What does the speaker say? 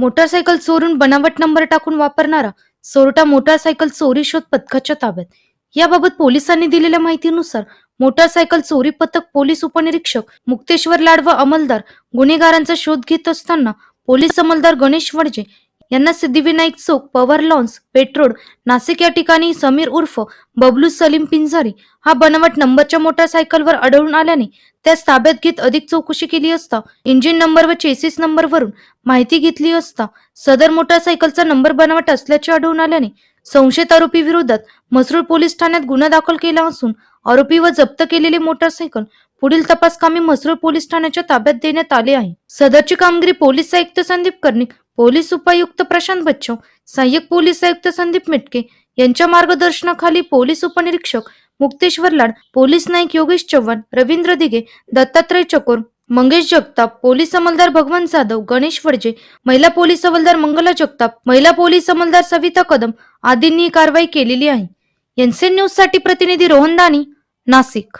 Motorcycle चोरून बनावट number टाकून वापरणारा चोरटा मोटारसायकल चोरी शोध पथकाच्या ताब्यात. याबाबत पोलिसांनी दिलेल्या माहितीनुसार मोटारसायकल चोरी पथक पोलीस उपनिरीक्षक मुक्तेश्वर लाड व अंमलदार गुन्हेगारांचा शोध घेत असताना पोलीस अंमलदार गणेश वडजे यांना सिद्धिविनायक चौक पॉवर लॉन्स पेट्रोड नाशिक या ठिकाणी समीर उर्फ बबलू सलीम पिंजारी हा बनावट नंबरच्या मोटारसायकलवर आढळून आल्याने त्यास ताब्यात घेत अधिक चौकशी केली असता इंजिन नंबर व चेसिस नंबरवरून माहिती घेतली असता सदर मोटारसायकलचा नंबर बनावट असल्याचे आढळून आल्याने संशयित आरोपी विरोधात मसरूळ पोलीस ठाण्यात गुन्हा दाखल केला असून आरोपी व जप्त केलेली मोटारसायकल पुढील तपास कामी मसरूळ पोलीस ठाण्याच्या ताब्यात देण्यात आले आहे. सदरची कामगिरी पोलीस आयुक्त संदीप कर्णिक पोलीस उपायुक्त प्रशांत बच्चव सहाय्यक पोलीस आयुक्त संदीप मेटके यांच्या मार्गदर्शनाखाली पोलीस उपनिरीक्षक मुक्तेश्वर लाड पोलीस नाईक योगेश चव्हाण रवींद्र दिघे दत्तात्रय चकोर मंगेश जगताप पोलीस अंमलदार भगवान जाधव गणेश वडजे महिला पोलीस हवालदार मंगला जगताप महिला पोलीस अंमलदार सविता कदम आदींनी कारवाई केलेली आहे. एनसीएन न्यूजसाठी प्रतिनिधी रोहन दानी नाशिक.